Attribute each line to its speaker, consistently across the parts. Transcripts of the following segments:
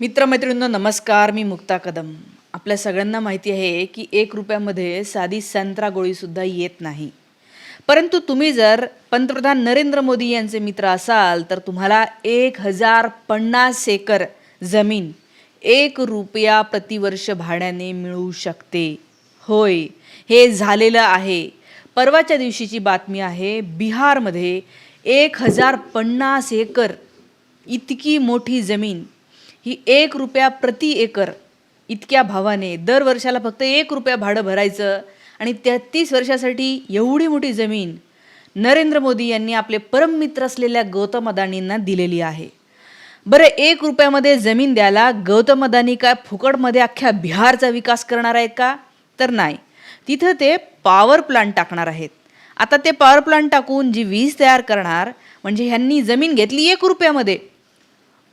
Speaker 1: मित्रमैत्रिणींनो नमस्कार मी मुक्ता कदम. आपल्या सगळ्यांना माहिती आहे की एक रुपयामध्ये साधी संत्रा गोळीसुद्धा येत नाही. परंतु तुम्ही जर पंतप्रधान नरेंद्र मोदी यांचे मित्र असाल तर तुम्हाला एक हजार पन्नास एकर जमीन एक रुपया प्रतिवर्ष भाड्याने मिळू शकते. होय हे झालेलं आहे. परवाच्या दिवशीची बातमी आहे बिहारमध्ये एक हजार पन्नास एकर इतकी मोठी जमीन ही एक रुपया प्रति एकर इतक्या भावाने. दर वर्षाला फक्त एक रुपया भाडं भरायचं आणि तेहतीस वर्षासाठी एवढी मोठी जमीन नरेंद्र मोदी यांनी आपले परममित्र असलेल्या गौतम अदानींना दिलेली आहे. बरं एक रुपयामध्ये जमीन द्यायला गौतम अदानी काय फुकटमध्ये अख्ख्या बिहारचा विकास करणार आहेत का? तर नाही. तिथं ते पॉवर प्लांट टाकणार आहेत. आता ते पॉवर प्लांट टाकून जी वीज तयार करणार म्हणजे ह्यांनी जमीन घेतली एक रुपयामध्ये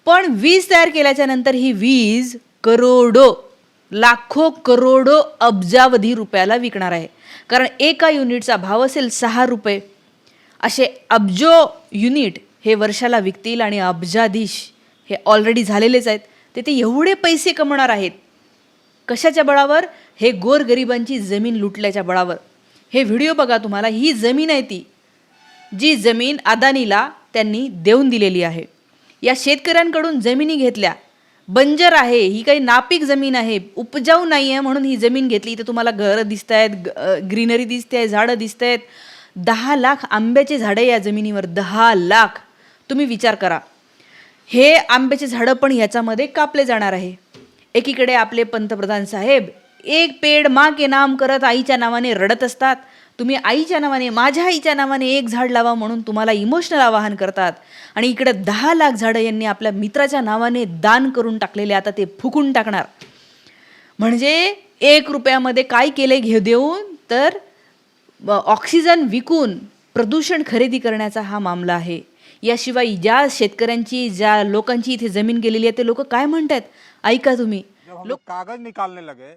Speaker 1: पण वीज तयार केल्याच्यानंतर ही वीज करोडो लाखो करोडो अब्जावधी रुपयाला विकणार आहे. कारण एका युनिटचा भाव असेल सहा रुपये. असे अब्जो युनिट हे वर्षाला विकतील आणि अब्जाधीश हे ऑलरेडी झालेलेच आहेत. ते ते एवढे पैसे कमवणार आहेत. कशाच्या बळावर? हे गोरगरिबांची जमीन लुटल्याच्या बळावर. हे व्हिडिओ बघा तुम्हाला. ही जमीन आहे ती जी जमीन अदानीला त्यांनी देऊन दिलेली आहे. या शेतकऱ्यांकडून जमिनी घेतल्या. बंजर आहे ही काही नापीक जमीन आहे उपजाऊ नाही आहे म्हणून ही जमीन घेतली. इथे तुम्हाला घरं दिसत आहेत ग्रीनरी दिसते आहे झाडं दिसत आहेत दहा लाख आंब्याचे झाडं या जमिनीवर दहा लाख. तुम्ही विचार करा. हे आंब्याचे झाडं पण ह्याच्यामध्ये कापले जाणार आहे. एकीकडे आपले पंतप्रधान साहेब एक पेड मा के नाम करत आईच्या नावाने रडत असतात. तुम्ही आईच्या नावाने माझ्या आईच्या नावाने एक झाड लावा म्हणून तुम्हाला इमोशनल आवाहन करतात. आणि इकडे दहा लाख झाडं यांनी आपल्या मित्राच्या नावाने दान करून टाकलेले आता ते फुकून टाकणार. म्हणजे एक रुपयामध्ये काय केले घे देऊन तर ऑक्सिजन विकून प्रदूषण खरेदी करण्याचा हा मामला आहे. याशिवाय ज्या शेतकऱ्यांची ज्या लोकांची इथे जमीन गेलेली आहे ते लोक काय म्हणतात ऐका तुम्ही.
Speaker 2: लोग कागज निकालने लगे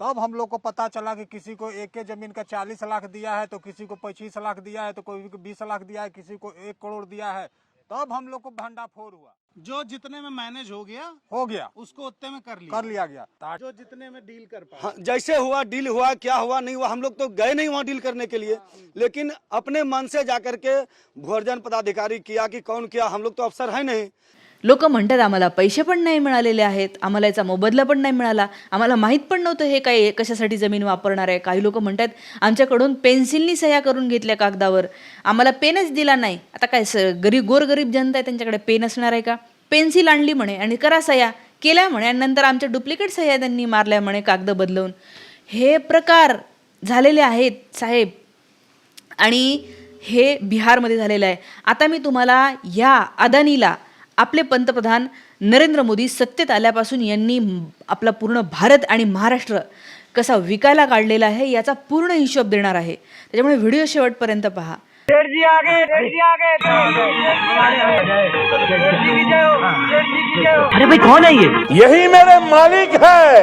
Speaker 2: तब हम लोग को पता चला कि किसी को एक के ज़मीन का चालीस लाख दिया है तो किसी को पच्चीस लाख दिया है तो कोई को बीस लाख दिया है किसी को एक करोड़ दिया है। तब हम लोग को भंडाफोड़ हुआ।
Speaker 3: जो जितने में मैनेज हो गया
Speaker 2: हो गया।
Speaker 3: उसको उतने में कर लिया।
Speaker 2: कर लिया गया।
Speaker 3: जो जितने में डील कर पाए।
Speaker 4: हाँ, जैसे हुआ डील हुआ क्या हुआ नहीं हुआ हम लोग तो गए नहीं वहाँ डील करने के लिए। लेकिन अपने मन से जाकर के भोजन पदाधिकारी किया कि कौन किया हम लोग तो अफसर है नहीं।
Speaker 1: लोक म्हणतात आम्हाला पैसे पण नाही मिळालेले आहेत आम्हाला याचा मोबदला पण नाही मिळाला आम्हाला माहीत पण नव्हतं हे काय कशासाठी जमीन वापरणार आहे. काही लोक म्हणतात आमच्याकडून पेन्सिलनी सह्या करून घेतल्या कागदावर आम्हाला पेनच दिला नाही. आता काय स गरीब गोरगरीब जनता आहे त्यांच्याकडे पेन असणार आहे का? पेन्सिल आणली म्हणे आणि करा सह्या केल्या म्हणे आणि नंतर आमच्या डुप्लिकेट सह्या त्यांनी मारल्या म्हणे कागद बदलवून. हे प्रकार झालेले आहेत साहेब. आणि हे बिहारमध्ये झालेलं आहे. आता मी तुम्हाला या अदानीला आपले पंतप्रधान नरेंद्र मोदी सत्तेत आल्यापासून यांनी आपला पूर्ण भारत आणि महाराष्ट्र कसा विकायला काढलेला आहे याचा पूर्ण हिशोब देणार आहे. त्याच्यामुळे व्हिडिओ शेवटपर्यंत पहा.
Speaker 5: अरे भाई कौन है ये?
Speaker 6: यही मेरे मालिक है।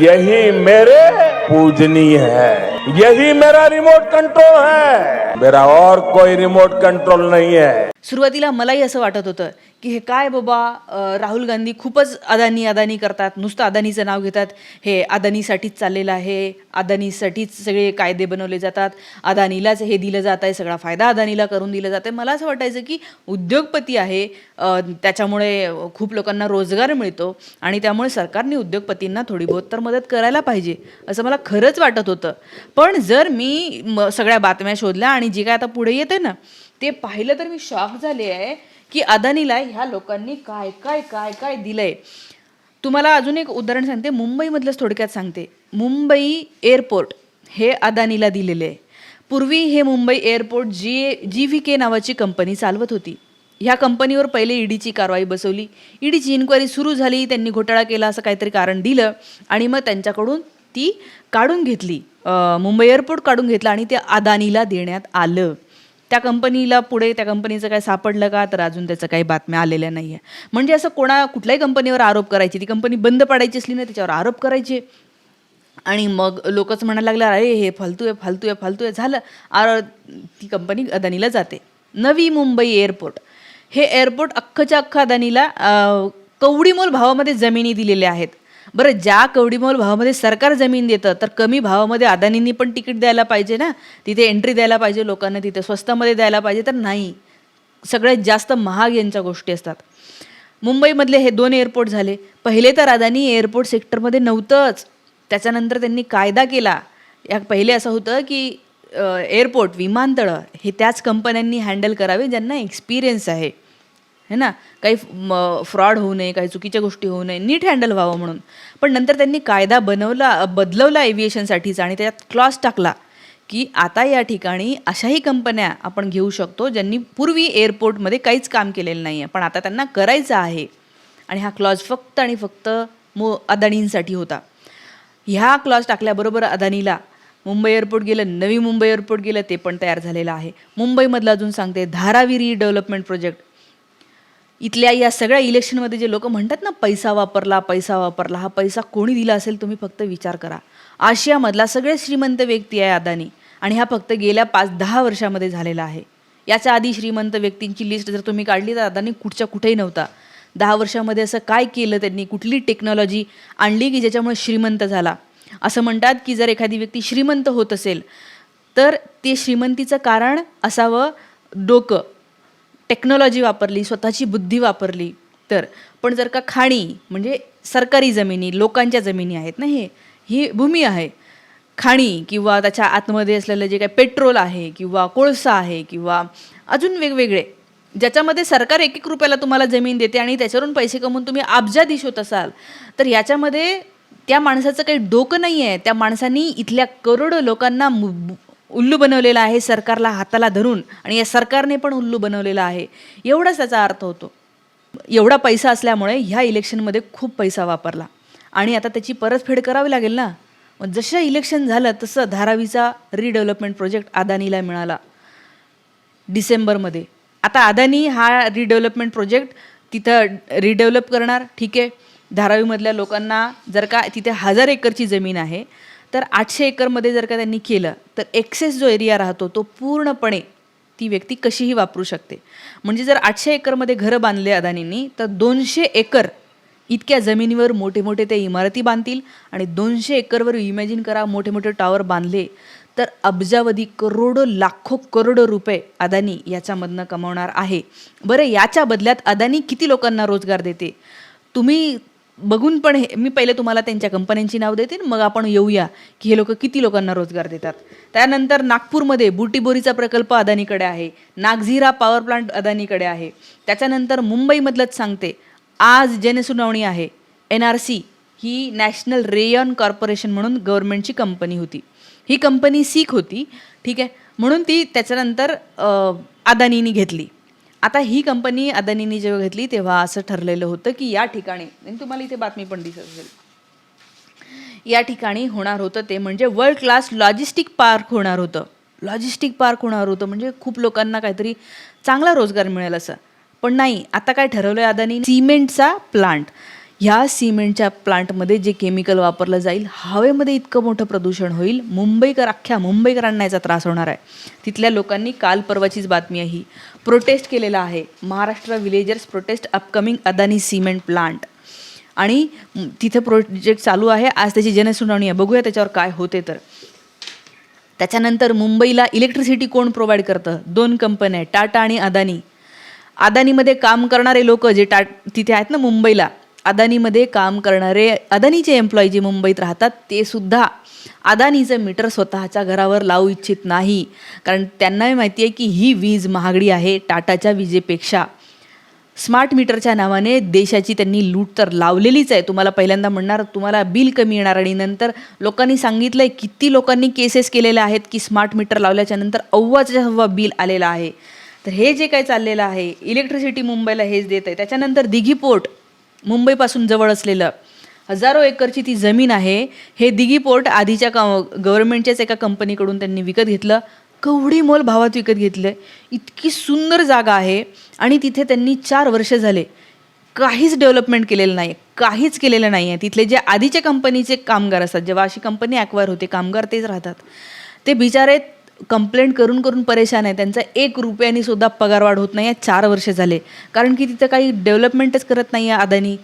Speaker 6: यही मेरे पूजनीय है। यही मेरा रिमोट कंट्रोल है। मेरा और कोई रिमोट कंट्रोल नहीं है।
Speaker 1: सुरुवातीला मलाही असं वाटत होतं की हे काय बाबा राहुल गांधी खूपच अदानी अदानी करतात नुसतं अदानीचं नाव घेतात. हे अदानीसाठीच चाललेलं आहे अदानीसाठीच सगळे कायदे बनवले जातात अदानीलाच हे दिलं जात आहे सगळा फायदा अदानीला करून दिला जात आहे. मला असं वाटायचं की उद्योगपती आहे त्याच्यामुळे खूप लोकांना रोजगार मिळतो आणि त्यामुळे सरकारने उद्योगपतींना थोडी बहुत तर मदत करायला पाहिजे असं मला खरंच वाटत होतं. पण जर मी म- सगळ्या बातम्या शोधल्या आणि जे काय आता पुढे येते ना ते पाहिलं तर मी शॉक झाले आहे की अदानीला ह्या लोकांनी काय काय काय काय दिलंय. तुम्हाला अजून एक उदाहरण सांगते मुंबईमधलंच थोडक्यात सांगते. मुंबई एअरपोर्ट हे अदानीला दिलेले आहे. पूर्वी हे Mumbai airport G G V K नावाची कंपनी चालवत होती. ह्या कंपनीवर पहिले ईडीची कारवाई बसवली. ईडीची इन्क्वायरी सुरू झाली त्यांनी घोटाळा केला असं काहीतरी कारण दिलं आणि मग त्यांच्याकडून ती काढून घेतली. मुंबई एअरपोर्ट काढून घेतलं आणि ते अदानीला देण्यात आलं. त्या कंपनीला पुढे त्या कंपनीचं काय सापडलं का? तर अजून त्याचं काही बातम्या आलेल्या नाही आहे म्हणजे असं कोणा कुठल्याही कंपनीवर आरोप करायची. ती कंपनी बंद पाडायची असली ना त्याच्यावर आरोप करायचे. आणि मग लोकच म्हणायला लागलं अरे हे फालतू आहे फालतू आहे फालतू आहे. झालं. आर ती कंपनी अदानीला जाते. नवी मुंबई एअरपोर्ट. हे एअरपोर्ट अख्खच्या अख्खा अदानीला कवडीमोल भावामध्ये जमिनी दिलेल्या आहेत. बरं ज्या कवडीमोल भावामध्ये सरकार जमीन देतं तर कमी भावामध्ये अदानींनी पण तिकीट द्यायला पाहिजे ना? तिथे एंट्री द्यायला पाहिजे लोकांना तिथे स्वस्तामध्ये द्यायला पाहिजे तर नाही. सगळ्यात जास्त महाग यांच्या गोष्टी असतात. मुंबईमधले हे दोन एअरपोर्ट झाले. पहिले तर अदानी एअरपोर्ट सेक्टरमध्ये नव्हतंच. त्याच्यानंतर त्यांनी कायदा केला. या पहिले असं होतं की एअरपोर्ट विमानतळं हे त्याच कंपन्यांनी हँडल करावे ज्यांना एक्सपिरियन्स आहे. है ना? काही फ्रॉड होऊ नये काही चुकीच्या गोष्टी होऊ नये नीट हँडल व्हावं म्हणून. पण नंतर त्यांनी कायदा बनवला बदलवला एव्हिएशनसाठीचा आणि त्याच्यात क्लॉज टाकला की आता या ठिकाणी अशाही कंपन्या आपण घेऊ शकतो ज्यांनी पूर्वी एअरपोर्टमध्ये काहीच काम केलेलं नाही आहे पण आता त्यांना करायचं आहे. आणि हा क्लॉज फक्त आणि फक्त मो अदानींसाठी होता. ह्या क्लॉज टाकल्याबरोबर अदानीला मुंबई एअरपोर्ट गेलं नवी मुंबई एअरपोर्ट गेलं ते पण तयार झालेलं आहे. मुंबईमधलं अजून सांगते धारावीरी डेव्हलपमेंट प्रोजेक्ट इथल्या या सगळ्या इलेक्शनमध्ये जे लोक म्हणतात ना पैसा वापरला पैसा वापरला हा पैसा कोणी दिला असेल तुम्ही फक्त विचार करा. आशियामधला सगळ्यात श्रीमंत व्यक्ती आहे अदानी आणि हा फक्त गेल्या पाच दहा वर्षामध्ये झालेला आहे. याच्या आधी श्रीमंत व्यक्तींची लिस्ट जर तुम्ही काढली तर अदानी कुठच्या कुठेही नव्हता. दहा वर्षामध्ये असं काय केलं त्यांनी? कुठली टेक्नॉलॉजी आणली की ज्याच्यामुळे श्रीमंत झाला? असं म्हणतात की जर एखादी व्यक्ती श्रीमंत होत असेल तर ते श्रीमंतीचं कारण असावं डोकं. टेक्नॉलॉजी वापरली स्वतःची बुद्धी वापरली तर पण जर का खाणी म्हणजे सरकारी जमिनी लोकांच्या जमिनी आहेत ना हे ही भूमी आहे. खाणी किंवा त्याच्या आतमध्ये असलेलं जे काही पेट्रोल आहे किंवा कोळसा आहे किंवा अजून वेगवेगळे ज्याच्यामध्ये सरकार एक एक रुपयाला तुम्हाला जमीन देते आणि त्याच्यावरून पैसे कमवून तुम्ही अब्जाधीश होत असाल तर याच्यामध्ये त्या माणसाचं काही डोकं नाही आहे त्या माणसांनी इथल्या करोडो लोकांना मु- उल्लू बनवलेला आहे सरकारला हाताला धरून आणि या सरकारने पण उल्लू बनवलेला आहे. एवढाच त्याचा अर्थ होतो. एवढा पैसा असल्यामुळे ह्या इलेक्शनमध्ये खूप पैसा वापरला. आणि आता त्याची परतफेड करावी लागेल ना? मग जसं इलेक्शन झालं तसं धारावीचा रिडेव्हलपमेंट प्रोजेक्ट अदानीला मिळाला. डिसेंबरमध्ये. आता अदानी हा रिडेव्हलपमेंट प्रोजेक्ट तिथं रिडेव्हलप करणार ठीक आहे. धारावीमधल्या लोकांना जर का तिथे हजार एकरची जमीन आहे तर आठशे एकरमध्ये जर का त्यांनी केलं तर एक्सेस जो एरिया राहतो तो पूर्णपणे ती व्यक्ती कशीही वापरू शकते. म्हणजे जर आठशे एकरमध्ये घरं बांधले अदानींनी तर दोनशे एकर इतक्या जमिनीवर मोठे मोठे ते इमारती बांधतील आणि दोनशे एकरवर इमॅजिन करा मोठे मोठे टॉवर बांधले तर अब्जावधी करोडो लाखो करोडो रुपये अदानी याच्यामधनं कमावणार आहे. बरं याच्या बदल्यात अदानी किती लोकांना रोजगार देते? तुम्ही बघून पण हे मी पहिले तुम्हाला त्यांच्या कंपन्यांची नाव देते मग आपण येऊया की हे लोक किती लोकांना रोजगार देतात. त्यानंतर नागपूरमध्ये बुटीबोरीचा प्रकल्प अदानीकडे आहे नागझिरा पॉवर प्लांट अदानीकडे आहे. त्याच्यानंतर मुंबईमधलंच सांगते आज जनसुनावणी आहे. एन आर सी ही नॅशनल रेयन कॉर्पोरेशन म्हणून गव्हर्नमेंटची कंपनी होती. ही कंपनी सीख होती ठीक आहे? म्हणून ती त्याच्यानंतर अदानीनी घेतली. आता ही कंपनी अदानींनी जेव्हा घेतली तेव्हा असं ठरलेलं होतं की या ठिकाणी तुम्हाला इथे बातमी पण दिसत असेल. या ठिकाणी होणार होतं ते म्हणजे वर्ल्ड क्लास लॉजिस्टिक पार्क होणार होतं. लॉजिस्टिक पार्क होणार होतं म्हणजे खूप लोकांना काहीतरी चांगला रोजगार मिळेल असं. पण नाही आता काय ठरवलं आहे अदानी सिमेंटचा प्लांट ह्या सिमेंटच्या प्लांटमध्ये जे केमिकल वापरलं जाईल हवेमध्ये इतकं मोठं प्रदूषण होईल मुंबईकर अख्ख्या मुंबईकरांना याचा त्रास होणार आहे. तिथल्या लोकांनी काल परवाचीच बातमी आहे ही प्रोटेस्ट केलेला आहे. Maharashtra villagers protest upcoming Adani cement plant. आणि तिथे प्रोजेक्ट चालू आहे आज त्याची जनसुनावणी आहे. बघूया त्याच्यावर काय होते तर. त्याच्यानंतर मुंबईला इलेक्ट्रिसिटी कोण प्रोव्हाइड करतं? दोन कंपन्या टाटा आणि अदानी. अदानीमध्ये काम करणारे लोक जे टा तिथे आहेत ना मुंबईला अदानीमध्ये काम करणारे अदानीचे एम्प्लॉई जे मुंबईत राहतात ते सुद्धा अदानीचं मीटर स्वतःच्या घरावर लावू इच्छित नाही. कारण त्यांनाही माहिती आहे की ही वीज महागडी आहे टाटाच्या विजेपेक्षा. स्मार्ट मीटरच्या नावाने देशाची त्यांनी लूट तर लावलेलीच आहे. तुम्हाला पहिल्यांदा म्हणणार तुम्हाला बिल कमी येणार आणि नंतर लोकांनी सांगितलं आहे किती लोकांनी केसेस केलेल्या आहेत की स्मार्ट मीटर लावल्याच्या नंतर अव्वाच्या हव्वा बिल आलेलं आहे. तर हे जे काही चाललेलं आहे इलेक्ट्रिसिटी मुंबईला हेच देत आहे त्याच्यानंतर दिघी पोर्ट मुंबईपासून जवळ असलेलं हजारो एकरची ती जमीन आहे. हे दिघी पोर्ट आधीच्या क गव्हर्नमेंटच्याच एका कंपनीकडून त्यांनी विकत घेतलं. कवडी मोल भावात विकत घेतलं. इतकी सुंदर जागा आहे आणि तिथे त्यांनी चार वर्ष झाले. काहीच डेव्हलपमेंट केलेलं नाही काहीच केलेलं नाही आहे तिथले जे आधीच्या कंपनीचे कामगार असतात जेव्हा अशी कंपनी ॲक्वायर होते कामगार तेच राहतात. ते बिचारे कंप्लेंट करून करून परेशान आहे. त्यांचा एक रुपयाने सुद्धा पगारवाढ होत नाही आहे. चार वर्ष झाले. कारण की तिथं काही डेव्हलपमेंटच करत नाही आहे अदानी.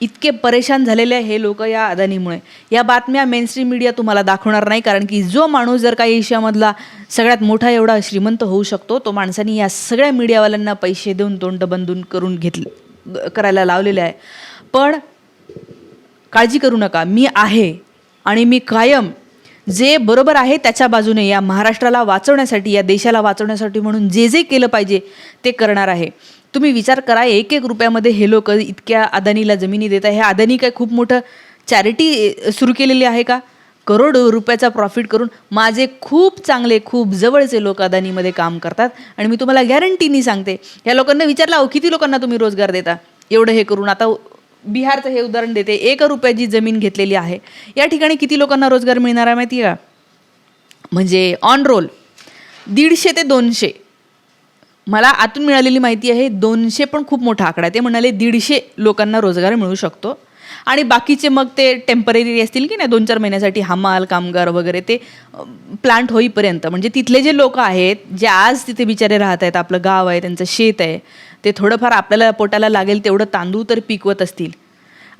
Speaker 1: इतके परेशान झालेले आहे हे लोक या अदानीमुळे. या बातम्या मेनस्ट्रीम मीडिया तुम्हाला दाखवणार नाही. कारण की जो माणूस जर काही एशियामधला सगळ्यात मोठा एवढा श्रीमंत होऊ शकतो तो माणसाने या सगळ्या मीडियावाल्यांना पैसे देऊन तोंड बंदून करून घेतले करायला लावलेले आहे. पण काळजी करू नका. मी आहे आणि मी कायम जे बरोबर आहे त्याच्या बाजूने या महाराष्ट्राला वाचवण्यासाठी या देशाला वाचवण्यासाठी म्हणून जे जे केलं पाहिजे ते करणार आहे. तुम्ही विचार करा एक एक रुपयामध्ये हे लोक इतक्या अदानीला जमिनी देत आहे. हे अदानी काय खूप मोठं चॅरिटी सुरू केलेली आहे का? करोड रुपयाचा प्रॉफिट करून माझे खूप चांगले खूप जवळचे लोक अदानीमध्ये काम करतात आणि मी तुम्हाला गॅरंटीनी सांगते या लोकांना विचारला अहो किती लोकांना तुम्ही रोजगार देता? एवढं हे करून आता बिहारचं हे उदाहरण देते. एक रुपयाची जमीन घेतलेली आहे. या ठिकाणी किती लोकांना रोजगार मिळणार आहे माहिती आहे का? म्हणजे ऑन रोल दीडशे ते दोनशे. मला आतून मिळालेली माहिती आहे दोनशे पण खूप मोठा आकडा आहे. ते म्हणाले दीडशे लोकांना रोजगार मिळू शकतो. आणि बाकीचे मग ते टेंपररी असतील की नाही दोन चार महिन्यासाठी हमाल कामगार वगैरे ते प्लांट होईपर्यंत. म्हणजे तिथले जे लोक आहेत जे आज तिथे बिचारे राहत आहेत आपलं गाव आहे त्यांचं शेत आहे ते थोडंफार आपल्याला पोटाला लागेल तेवढं तांदूळ तर पिकवत असतील.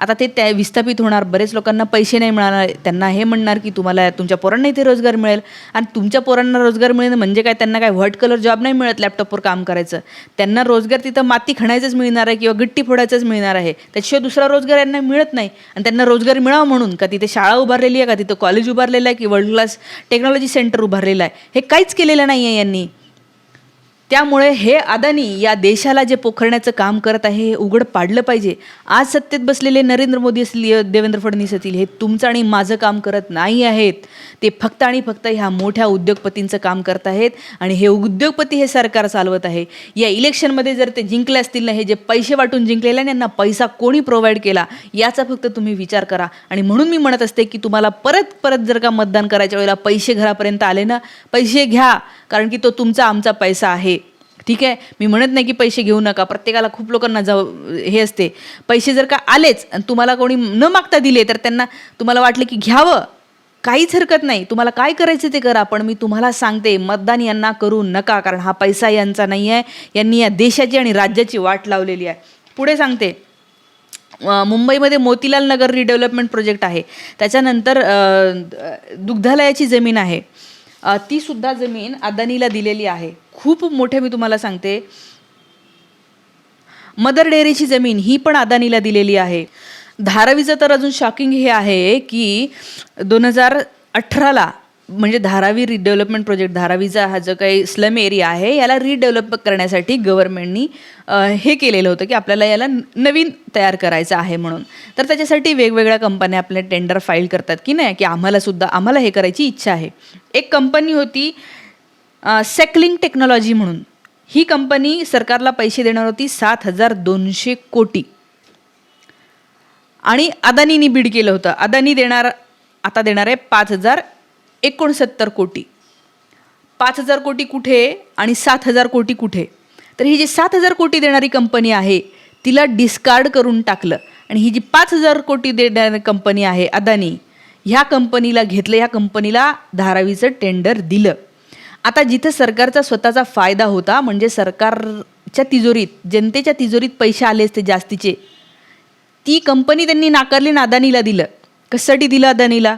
Speaker 1: आता ते त्या विस्थापित होणार बरेच लोकांना पैसे नाही मिळणार त्यांना हे म्हणणार की तुम्हाला तुमच्या पोरांना इथे रोजगार मिळेल. आणि तुमच्या पोरांना रोजगार मिळेल म्हणजे काय? त्यांना काय व्हाईट कलर जॉब नाही मिळत लॅपटॉपवर काम करायचं. त्यांना रोजगार तिथं माती खणायचंच मिळणार आहे किंवा गिट्टी फोडायचंच मिळणार आहे. त्याशिवाय दुसरा रोजगार यांना मिळत नाही. आणि त्यांना रोजगार मिळावा म्हणून का तिथे शाळा उभारलेली आहे का तिथं कॉलेज उभारलेलं आहे की वर्ल्ड क्लास टेक्नॉलॉजी सेंटर उभारलेलं आहे? हे काहीच केलेलं नाही आहे यांनी. त्यामुळे हे अदानी या देशाला जे पोखरण्याचं काम करत आहे हे उघड पाडलं पाहिजे. आज सत्तेत बसलेले नरेंद्र मोदी असतील देवेंद्र फडणवीस असतील हे तुमचं आणि माझं काम करत नाही आहेत. ते फक्त आणि फक्त ह्या मोठ्या उद्योगपतींचं काम करत आहेत आणि हे उद्योगपती हे सरकार चालवत आहे. या इलेक्शनमध्ये जर ते जिंकले असतील ना हे जे पैसे वाटून जिंकलेले आणि यांना पैसा कोणी प्रोव्हाइड केला याचा फक्त तुम्ही विचार करा. आणि म्हणून मी म्हणत असते की तुम्हाला परत परत जर का मतदान करायच्या वेळेला पैसे घरापर्यंत आले ना पैसे घ्या कारण की तो तुमचा आमचा पैसा आहे. ठीक आहे? मी म्हणत नाही की पैसे घेऊ नका. प्रत्येकाला खूप लोकांना जाऊ हे असते. पैसे जर का आलेच आणि तुम्हाला कोणी न मागता दिले तर त्यांना तुम्हाला वाटलं की घ्यावं. काहीच हरकत नाही. तुम्हाला काय करायचं ते करा. पण मी तुम्हाला सांगते मतदान यांना करू नका. कारण हा पैसा यांचा नाही आहे. यांनी या देशाची आणि राज्याची वाट लावलेली आहे. पुढे सांगते. मुंबईमध्ये मोतीलाल नगर रिडेव्हलपमेंट प्रोजेक्ट आहे. त्याच्यानंतर दुग्धालयाची जमीन आहे. ती सुद्धा जमीन अदानीला दिलेली आहे. खूप मोठे मी तुम्हाला सांगते. मदर डेअरीची जमीन ही पण अदानीला दिलेली आहे. धारावीचं तर अजून शॉकिंग हे आहे की दोन हजार अठराला म्हणजे धारावी रिडेव्हलपमेंट प्रोजेक्ट धारावीचा हा जो काही स्लम एरिया आहे याला रिडेव्हलप करण्यासाठी गव्हर्नमेंटनी हे केलेलं होतं की आपल्याला याला नवीन तयार करायचं आहे म्हणून. तर त्याच्यासाठी वेगवेगळ्या कंपन्या आपले टेंडर फाईल करतात की नाही की आम्हालासुद्धा आम्हाला हे करायची इच्छा आहे. एक कंपनी होती सेकलिंग टेक्नॉलॉजी म्हणून. ही कंपनी सरकारला पैसे देणार होती सात हजार दोनशे कोटी. आणि अदानीनी बीड केलं होतं. अदानी देणार आता देणार आहे पाच हजार एकोणसत्तर कोटी. पाच हजार कोटी कुठे आणि सात हजार कोटी कुठे? तर ही जी सात हजार कोटी देणारी कंपनी आहे तिला डिस्कार्ड करून टाकलं. आणि ही जी पाच हजार कोटी देणारी कंपनी आहे अदानी ह्या कंपनीला घेतलं ह्या कंपनीला धारावीचं टेंडर दिलं. आता जिथं सरकारचा स्वतःचा फायदा होता म्हणजे सरकारच्या तिजोरीत जनतेच्या तिजोरीत पैसे आले असते जास्तीचे ती कंपनी त्यांनी नाकारली ना अदानीला दिलं. कशासाठी दिलं अदानीला?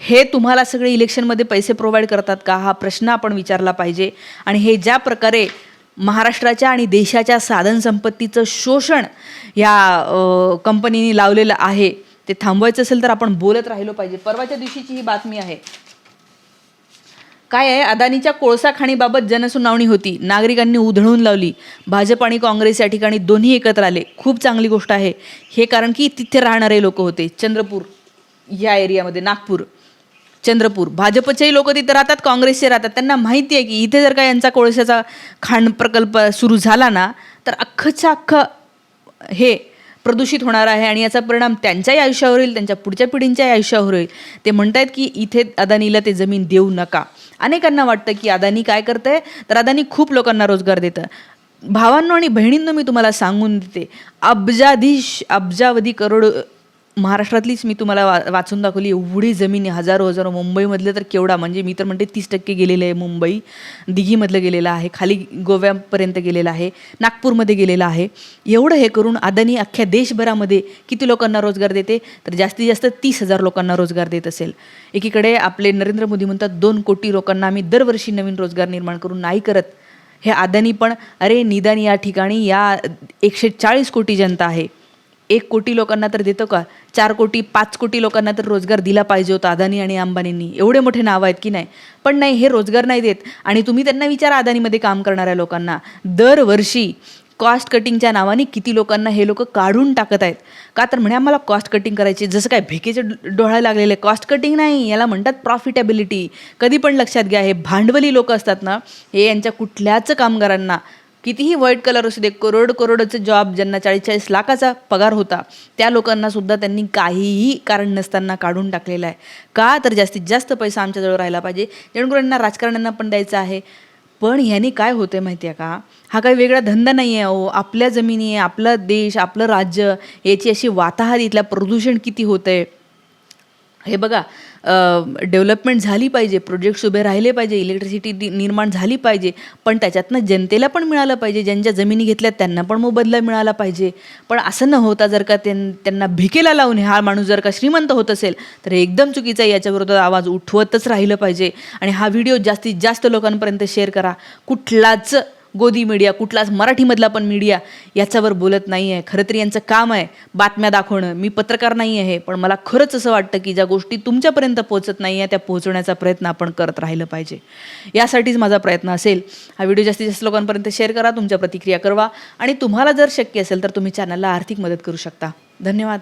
Speaker 1: हे तुम्हाला सगळे इलेक्शनमध्ये पैसे प्रोव्हाइड करतात का? हा प्रश्न आपण विचारला पाहिजे. आणि हे ज्या प्रकारे महाराष्ट्राच्या आणि देशाच्या साधनसंपत्तीचं शोषण या कंपनीने लावलेलं आहे ते थांबवायचं असेल तर आपण बोलत राहिलो पाहिजे. परवाच्या दिवशीची ही बातमी आहे. काय आहे? अदानीच्या कोळसा खाणीबाबत जनसुनावणी होती. नागरिकांनी उधळून लावली. भाजप आणि काँग्रेस या ठिकाणी दोन्ही एकत्र आले. खूप चांगली गोष्ट आहे. हे कारण की तिथे राहणारे लोक होते. चंद्रपूर या एरियामध्ये नागपूर चंद्रपूर. भाजपचेही लोक तिथे राहतात काँग्रेसचे राहतात. त्यांना माहिती आहे की इथे जर का यांचा कोळशाचा खाण प्रकल्प सुरू झाला ना तर अख्खच्या अख्खं हे प्रदूषित होणार आहे आणि याचा परिणाम त्यांच्याही आयुष्यावर होईल त्यांच्या पुढच्या पिढींच्याही आयुष्यावर होईल. ते म्हणत आहेत की इथे अदानीला ते जमीन देऊ नका. अनेकांना वाटतं की अदानी काय करतंय? तर अदानी खूप लोकांना रोजगार देतं. भावांनो आणि बहिणींनो मी तुम्हाला सांगून देते अब्जाधीश अब्जावधी करोड महाराष्ट्रातलीच मी तुम्हाला वा वाचून दाखवली. एवढी जमीन आहे हजारो हजारो. मुंबईमधलं तर केवढा? म्हणजे मी तर म्हणते तीस टक्के गेलेलं आहे मुंबई. दिघीमधलं गेलेलं आहे खाली गोव्यापर्यंत गेलेलं आहे नागपूरमध्ये गेलेलं आहे. एवढं हे करून अदानी अख्ख्या देशभरामध्ये किती लोकांना रोजगार देते? तर जास्तीत जास्त तीस हजार लोकांना रोजगार देत असेल. एकीकडे आपले नरेंद्र मोदी म्हणतात दोन कोटी लोकांना आम्ही दरवर्षी नवीन रोजगार निर्माण करून नाही करत. हे अदानी पण अरे निदान या ठिकाणी या एकशे चाळीस कोटी जनता आहे. एक कोटी लोकांना तर देतो का? चार कोटी पाच कोटी लोकांना तर रोजगार दिला पाहिजे होता अदानी आणि अंबानींनी. एवढे मोठे नावं आहेत की नाही? पण नाही हे रोजगार नाही देत. आणि तुम्ही त्यांना विचारा अदानीमध्ये काम करणाऱ्या लोकांना. दरवर्षी कॉस्ट कटिंगच्या नावाने किती लोकांना हे लोक काढून टाकत आहेत. का तर म्हणे आम्हाला कॉस्ट कटिंग करायची जसं काय भिकेचे डोळा लागलेले कॉस्ट कटिंग नाही याला म्हणतात प्रॉफिटेबिलिटी कधी पण लक्षात घ्या हे भांडवली लोक असतात ना हे यांच्या कुठल्याच कामगारांना कितीही व्हाईट कलर असू दे करोड करोडचं जॉब ज्यांना चाळीस चाळीस लाखाचा पगार होता त्या लोकांना सुद्धा त्यांनी काहीही कारण नसताना काढून टाकलेलं आहे. का तर जास्तीत जास्त पैसा आमच्याजवळ राहिला पाहिजे जेणेकरून यांना राजकारण्यांना पण द्यायचं आहे. पण ह्याने काय होतं माहिती आहे का? हा काही वेगळा धंदा नाही आहे अहो. आपल्या जमिनी आहे आपला देश आपलं राज्य याची अशी वाताहत इथला प्रदूषण किती होतं आहे हे बघा डेव्हलपमेंट झाली पाहिजे प्रोजेक्ट्स उभे राहिले पाहिजे इलेक्ट्रिसिटी निर्माण झाली पाहिजे पण त्याच्यातनं जनतेला पण मिळालं पाहिजे ज्यांच्या जमिनी घेतल्यात त्यांना पण मोबदला मिळाला पाहिजे. पण असं न होता जर का त्यां त्यांना भिकेला लावून हा माणूस जर का श्रीमंत होत असेल तर एकदम चुकीचा आहे याच्याविरोधात आवाज उठवतच राहिलं पाहिजे. आणि हा व्हिडिओ जास्तीत जास्त लोकांपर्यंत शेअर करा. कुठलाच गोदी मीडिया कुठलाच मराठीमधला पण मीडिया याच्यावर बोलत नाही आहे खरं तर यांचं काम आहे बातम्या दाखवणं. मी पत्रकार नाही आहे पण मला खरंच असं वाटतं की ज्या गोष्टी तुमच्यापर्यंत पोहोचत नाही आहे त्या पोहोचवण्याचा प्रयत्न आपण करत राहिलं पाहिजे. यासाठीच माझा प्रयत्न असेल. हा व्हिडिओ जास्तीत जास्त लोकांपर्यंत शेअर करा तुमच्या प्रतिक्रिया करवा आणि तुम्हाला जर शक्य असेल तर तुम्ही चॅनलला आर्थिक मदत करू शकता. धन्यवाद.